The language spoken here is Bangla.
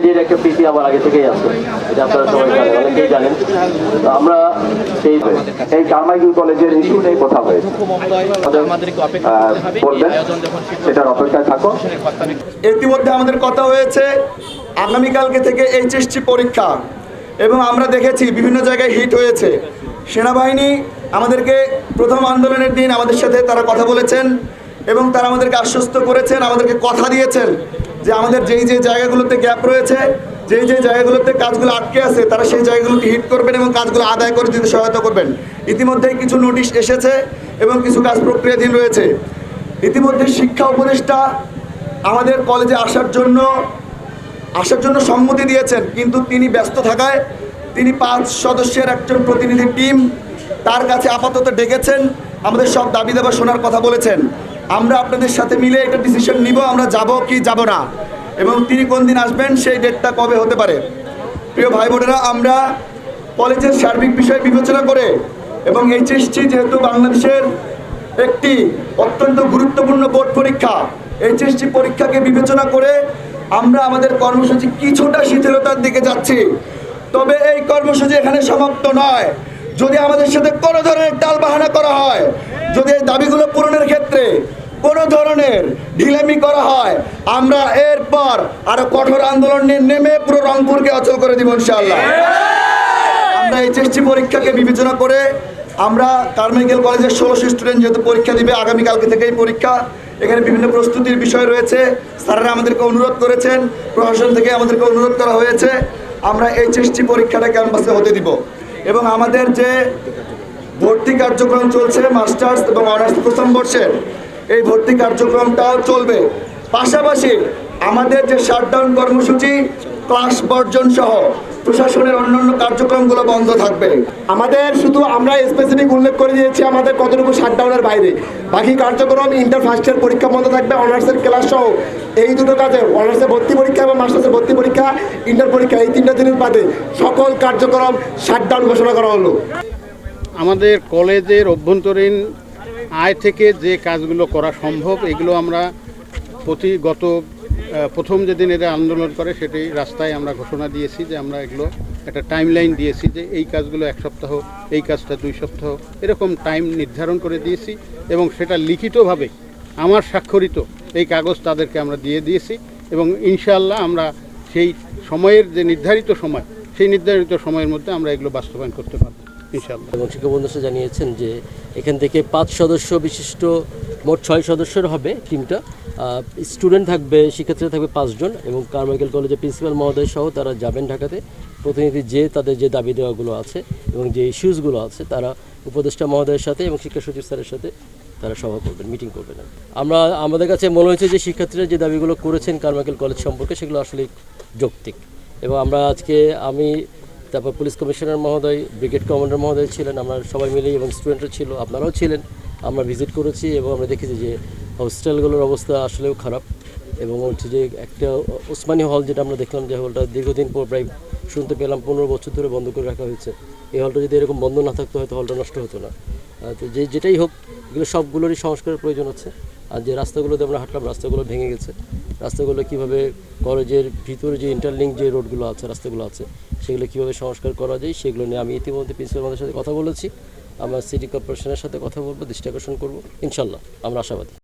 কলেজের একটা প্রীতি আমার আগে থেকেই আছে। এটা আপনারা সবাই জানেন, অনেকেই জানেন। আমরা সেই এই কারমাইকেল কলেজের ইস্যুটাই কথা হয়েছে। বলবেন, সেটার অপেক্ষায় থাকো ইতিমধ্যে আমাদের কথা হয়েছে, আগামীকালকে থেকে এইচএসসি পরীক্ষা এবং আমরা দেখেছি বিভিন্ন জায়গায় হিট হয়েছে। সেনাবাহিনী আমাদেরকে প্রথম আন্দোলনের দিন আমাদের সাথে তারা কথা বলেছেন এবং তারা আমাদেরকে আশ্বস্ত করেছেন, আমাদেরকে কথা দিয়েছেন। যে আমাদের যেই যে জায়গাগুলোতে গ্যাপ রয়েছে, যেই যে জায়গাগুলোতে কাজগুলো আটকে আছে, তারা সেই জায়গাগুলোকে হিট করবেন এবং কাজগুলো আদায় করে দিতে সহায়তা করবেন। ইতিমধ্যেই কিছু নোটিশ এসেছে এবং কিছু কাজ প্রক্রিয়াধীন রয়েছে। ইতিমধ্যে শিক্ষা উপদেষ্টা আমাদের কলেজে আসার জন্য আসার জন্য সম্মতি দিয়েছেন, কিন্তু তিনি ব্যস্ত থাকায় তিনি পাঁচ সদস্যের একজন প্রতিনিধি টিম তার কাছে আপাতত ডেকেছেন। আমাদের সব দাবি দাবা শোনার কথা বলেছেন। আমরা আপনাদের সাথে মিলে একটা ডিসিশন নিব, আমরা যাব কি যাব না। এবং তিনি কোন দিন আসবেন, সেই ডেটটা কবে হতে পারে। প্রিয় ভাই বোনেরা, আমরা কলেজের সার্বিক বিষয় বিবেচনা করে এবং এইচএসসি যেহেতু বাংলাদেশের একটি অত্যন্ত গুরুত্বপূর্ণ বোর্ড পরীক্ষা এইচএসসি পরীক্ষাকে বিবেচনা করে আমরা আমাদের কর্মসূচি কিছুটা শিথিলতার দিকে যাচ্ছি। তবে এই কর্মসূচি এখানে সমাপ্ত নয়। যদি আমাদের সাথে কোনো ধরনের টাল বাহানা করা হয়, যদি এই দাবিগুলো পূরণের ক্ষেত্রে কোনো ধরনের ঢিলামি করা হয়, আমরা এরপর আরও কঠোর আন্দোলন নিয়ে নেমে পুরো রংপুরকে অচল করে দিব ইনশাআল্লাহ। আমরা এইচএসসি পরীক্ষাকে বিবেচনা করে আমরা কারমাইকেল কলেজের ষোলোশো স্টুডেন্ট যেহেতু পরীক্ষা দিবে, আগামীকালকে থেকেই পরীক্ষা। এখানে বিভিন্ন প্রস্তুতির বিষয় রয়েছে। স্যারেরা আমাদেরকে অনুরোধ করেছেন, প্রশাসন থেকে আমাদেরকে অনুরোধ করা হয়েছে, আমরা এইচএসসি পরীক্ষাটা ক্যাম্পাসে হতে দিব। এবং আমাদের যে ভর্তি কার্যক্রম চলছে, মাস্টার্স এবং অনার্স প্রথম বর্ষের এই ভর্তি কার্যক্রমটাও চলবে। পাশাপাশি আমাদের যে শাটডাউন কর্মসূচি ক্লাস বর্জন সহ প্রশাসনের অন্যান্য কার্যক্রমগুলো বন্ধ থাকবে। আমাদের শুধু আমরা স্পেসিফিক উল্লেখ করে দিয়েছি আমাদের কতটুকু শাটডাউনের বাইরে। বাকি কার্যক্রম ইন্টার ফার্স্ট ইয়ার পরীক্ষা বন্ধ থাকবে অনার্সের ক্লাস সহ এই দুটো কাজে অনার্সের ভর্তি পরীক্ষা এবং মাস্টার্সের ভর্তি পরীক্ষা ইন্টার পরীক্ষা এই তিনটা দিনের বাদে সকল কার্যক্রম শাটডাউন ঘোষণা করা হলো। আমাদের কলেজের অভ্যন্তরীণ আয় থেকে যে কাজগুলো করা সম্ভব, এগুলো আমরা প্রতি গত প্রথম যেদিন এরা আন্দোলন করে সেটাই রাস্তায় আমরা ঘোষণা দিয়েছি যে আমরা এগুলো একটা টাইম লাইন দিয়েছি যে এই কাজগুলো এক সপ্তাহ, এই কাজটা দুই সপ্তাহ, এরকম টাইম নির্ধারণ করে দিয়েছি এবং সেটা লিখিতভাবে আমার স্বাক্ষরিত এই কাগজ তাদেরকে আমরা দিয়ে দিয়েছি এবং ইনশাআল্লাহ আমরা সেই সময়ের যে নির্ধারিত সময়, সেই নির্ধারিত সময়ের মধ্যে আমরা এগুলো বাস্তবায়ন করতে পারব। ইনশাআল্লাহ। এবং শিক্ষাবন্ধু জানিয়েছেন যে এখান থেকে পাঁচ সদস্য বিশিষ্ট, মোট ছয় সদস্যের হবে টিমটা। স্টুডেন্ট থাকবে, শিক্ষার্থীরা থাকবে পাঁচজন এবং কারমাইকেল কলেজের প্রিন্সিপাল মহোদয় সহ তারা যাবেন ঢাকাতে। প্রতিনিধি যে তাদের যে দাবি দেওয়াগুলো আছে এবং যে ইস্যুসগুলো আছে তারা উপদেষ্টা মহোদয়ের সাথে এবং শিক্ষা সচিব স্যারের সাথে তারা সভা করবেন, মিটিং করবেন। আমরা, আমাদের কাছে মনে হয়েছে যে শিক্ষার্থীরা যে দাবিগুলো করেছেন কারমাইকেল কলেজ সম্পর্কে সেগুলো আসলে যৌক্তিক। এবং আমরা আজকে, আমি তারপর পুলিশ কমিশনার মহোদয়, ব্রিগেড কমান্ডার মহোদয় ছিলেন, আমরা সবাই মিলে এবং স্টুডেন্টরা ছিল, আপনারাও ছিলেন, আমরা ভিজিট করেছি এবং আমরা দেখেছি যে হোস্টেলগুলোর অবস্থা আসলেও খারাপ এবং হচ্ছে যে একটা ওসমানী হল যেটা আমরা দেখলাম যে হলটা দীর্ঘদিন পর প্রায় শুনতে পেলাম, পনেরো বছর ধরে বন্ধ করে রাখা হয়েছে। এই হলটা যদি এরকম বন্ধ না থাকতো, হয়তো হলটা নষ্ট হতো না। তো যে যেটাই হোক, এগুলো সবগুলোরই সংস্কারের প্রয়োজন আছে। আর যে রাস্তাগুলোতে আমরা হাঁটলাম, রাস্তাগুলো ভেঙে গেছে। রাস্তাগুলো কীভাবে কলেজের ভিতরে যে ইন্টারলিঙ্ক যে রোডগুলো আছে, রাস্তাগুলো আছে, সেগুলো কীভাবে সংস্কার করা যায়, সেগুলো নিয়ে আমি ইতিমধ্যে প্রিন্সিপাল আমাদের সাথে কথা বলেছি। আমরা সিটি কর্পোরেশনের সাথে কথা বলব, দৃষ্টি আকর্ষণ করব। ইনশাল্লাহ আমরা আশাবাদী।